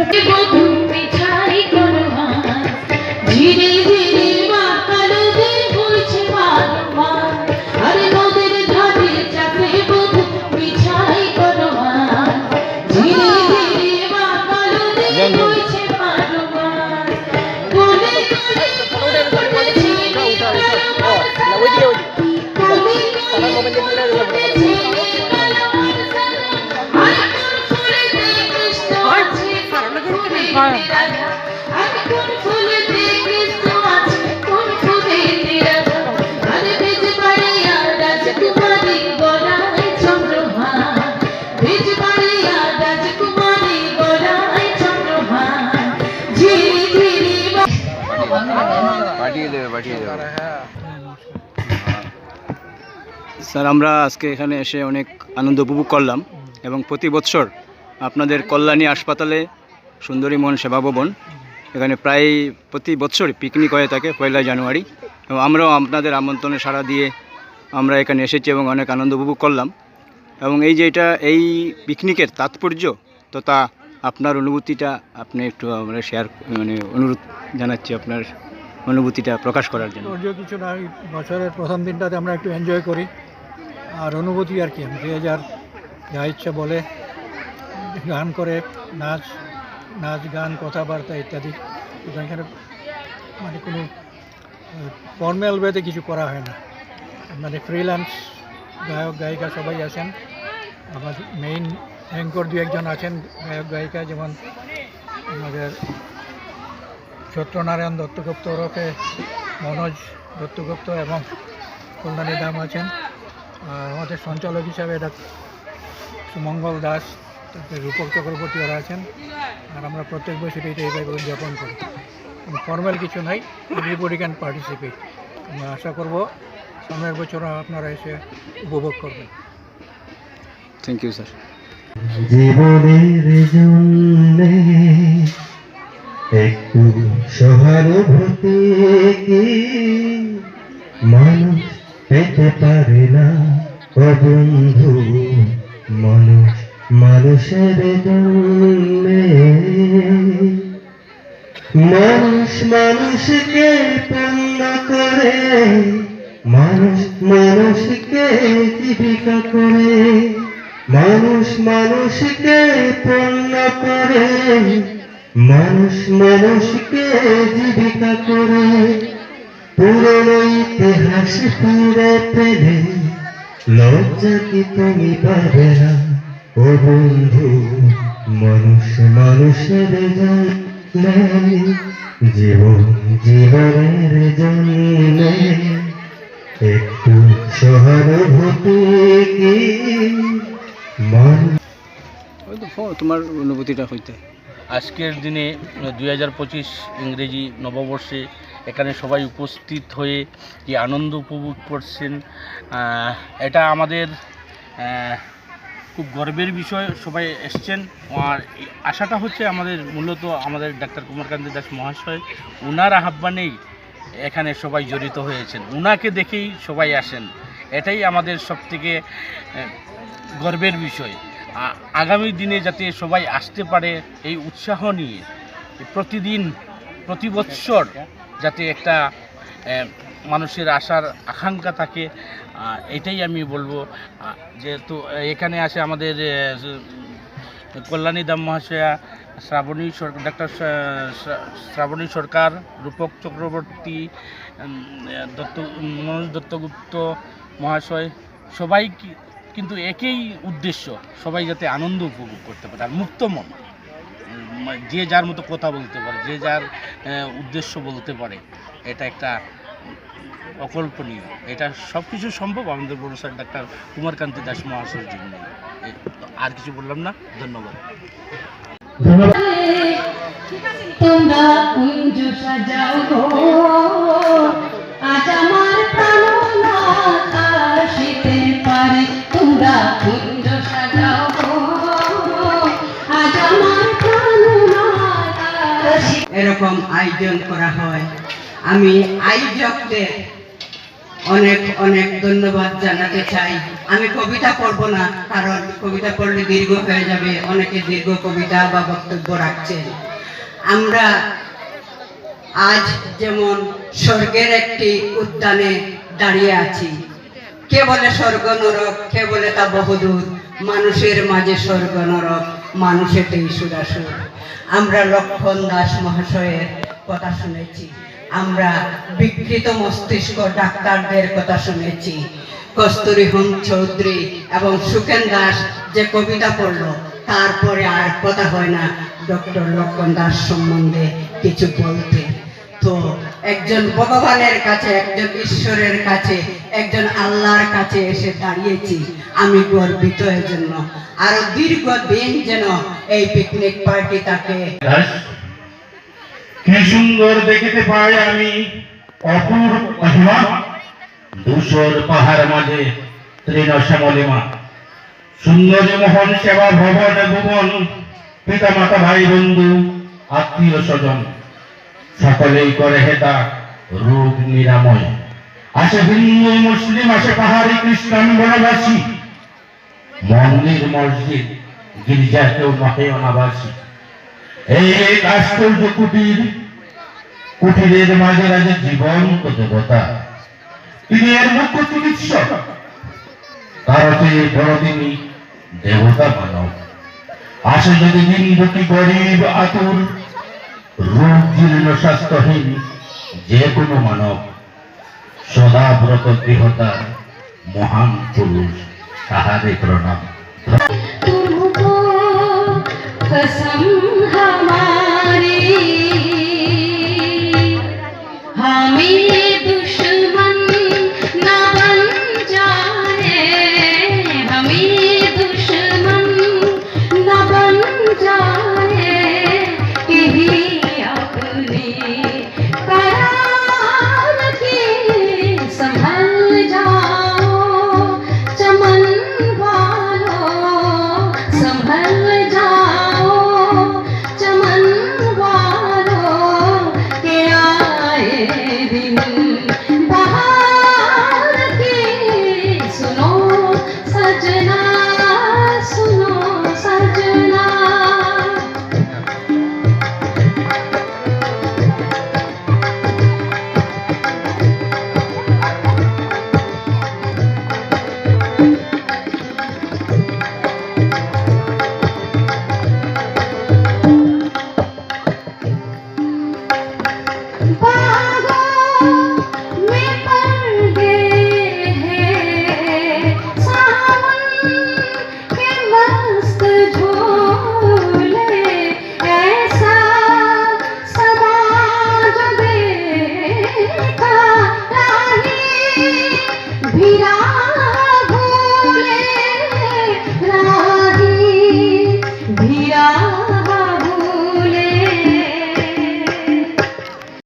Yeah. দেবে পাঠিয়ে দেবে। স্যার আমরা আজকে এখানে এসে অনেক আনন্দ উপভোগ করলাম এবং প্রতি বছর আপনাদের কল্যাণী হাসপাতালে সুন্দরী মোহন সেবা ভবন এখানে প্রায় প্রতি বছর পিকনিক হয়ে থাকে পয়লা জানুয়ারি। এবং আমরাও আপনাদের আমন্ত্রণে সাড়া দিয়ে আমরা এখানে এসেছি এবং অনেক আনন্দ উপভোগ করলাম। এবং এই যে এটা এই পিকনিকের তাৎপর্য তথা আপনার অনুভূতিটা আপনি একটু আমরা শেয়ার মানে অনুরোধ জানাচ্ছি আপনার অনুভূতিটা প্রকাশ করার জন্য। কিছু না বছরের প্রথম দিনটাতে আমরা একটু এনজয় করি। আর অনুভূতি আর কি যে যার যা ইচ্ছা বলে, গান করে, নাচ নাচ, গান, কথাবার্তা ইত্যাদি। এখানে মানে কোনো ফর্মাল ওয়েতে কিছু করা হয় না। মানে ফ্রিল্যান্স গায়ক, গায়িকা সবাই আছেন। আমার মেইন অ্যাঙ্কর দু একজন আছেন গায়ক, গায়িকা, যেমন আমাদের সত্যনারায়ণ দত্তগুপ্ত ওরফে মনোজ দত্তগুপ্ত এবং কল্যাণী দাম আছেন। আর আমাদের সঞ্চালক হিসাবে সুমঙ্গল দাস তারপরে রূপক চক্রবর্তী ওরা আছেন। আর আমরা প্রত্যেক বছর এটা এইভাবে উদযাপন করি। ফর্মাল কিছু নাই এভরিবডি ক্যান পার্টিসিপেট আমরা আশা করব সামনের বছর আপনারা এসে উপভোগ করবেন। থ্যাংক ইউ স্যার জীবনের জন্যে একটু সহানুভূতি কি? মানুষ পেতে পারে না। ও বন্ধু, মানুষ মানুষের জন্যে। মানুষ মানুষকে পূর্ণ করে। মানুষ মানুষকে জীবিকা করে। মানুষ মানুষকে পূর্ণ করে। মানুষ মানুষকে জীবিকা করে। পুরনো ইতিহাস ফিরে পেলে লজ্জা কি তুমি পাবে না? ও বন্ধু, মানুষ মানুষের জন্য, জীবন জীবনের জন্য। একটু সহানুভূতি কি? মানুষ তো তোমার অনুভূতিটা হইতে। আজকের দিনে দুই হাজার পঁচিশ ইংরেজি নববর্ষে এখানে সবাই উপস্থিত হয়ে যে আনন্দ উপভোগ করছেন এটা আমাদের খুব গর্বের বিষয়। সবাই এসছেন। আর আশাটা হচ্ছে আমাদের মূলত আমাদের ডাক্তার কুমারকান্তি দাস মহাশয় ওনার আহ্বানেই এখানে সবাই জড়িত হয়েছেন। ওনাকে দেখেই সবাই আসেন। এটাই আমাদের সবথেকে গর্বের বিষয়। আগামী দিনে যাতে সবাই আসতে পারে এই উৎসাহ নিয়ে প্রতিদিন, প্রতি বৎসর যাতে একটা মানুষের আসার আকাঙ্ক্ষা থাকে এটাই আমি বলব। যেহেতু এখানে আসে আমাদের কল্যাণী দাম মহাশয়া, শ্রাবণী সরকার ডাক্তার শ্রাবণী সরকার, রূপক চক্রবর্তী দত্ত, মনোজ দত্তগুপ্ত মহাশয় সবাই কিন্তু একই উদ্দেশ্য, সবাই যাতে আনন্দ উপভোগ করতে পারে, আর মুক্ত মন। যে যার মতো কথা বলতে পারে, যে যার উদ্দেশ্য বলতে পারে, এটা একটা অকল্পনীয়। এটা সব কিছু সম্ভব আমাদের বড় স্যার ডাক্তার কুমারকান্তি দাস মহাশয়ের জন্য। আর কিছু বললাম না, ধন্যবাদ। এরকম আয়োজন করা হয়। আমি আয়োজকদের অনেক অনেক ধন্যবাদ জানাতে চাই। আমি কবিতা পড়ব না, কারণ কবিতা পড়লে দীর্ঘ হয়ে যাবে, অনেকে দীর্ঘ কবিতা বা বক্তব্য রাখছেন। আমরা আজ যেমন স্বর্গের একটি উদ্যানে দাঁড়িয়ে আছি। কে বলে স্বর্গ নরক, কে বলে তা বহুদূর? মানুষের মাঝে স্বর্গ নরক, মানুষেতেই সুরাসুর আমরা লক্ষণ দাস মহাশয়ের কথা শুনেছি। আমরা বিকৃত মস্তিষ্ক ডাক্তারদের কথা শুনেছি। কস্তুরী হোম চৌধুরী এবং সুখেন দাস যে কবিতা পড়ল, তারপরে আর কথা হয় না। ডক্টর লক্ষণ দাস সম্বন্ধে কিছু বলতে। তো একজন ভগবানের কাছে, একজন ঈশ্বরের কাছে, একজন আল্লাহর কাছে এসে দাঁড়িয়েছি। আমি গর্বিত এর জন্য আরও দীর্ঘদিন যেন এই পিকনিক পার্টি তাকে কি সুন্দর দেখিতে পাই আমি অপূর্ব মহিমা। ধূসর পাহাড় মাঝে তৃণ শ্যামলিমা। সুন্দরী মোহন, সেবা ভবন, ভুবন পিতা মাতা ভাই, বন্ধু আত্মীয় স্বজন সকলেই করে হেতা রোগ নিরাময়। আসে হিন্দু, মুসলিম, আসে পাহাড়ি, খ্রিস্টান, বনবাসী। মন্দির মসজিদ গির্জা কেউ নহে অনাবাসী। এই এক আশ্চর্য কুটির, কুটিরের মাঝে রাজে জীবন্ত দেবতা। তিনি এর মুখ্য চিকিৎসক। তারতে বড়দিনই দেবতা মানব আসে যদি দিন দুটি গরিব, আতুর রূপ জীর্ণ স্বাস্থ্যহীন যে কোনো মানব সদাব্রত গৃহতা মহান পুরুষ তাহারে প্রণাম। হামা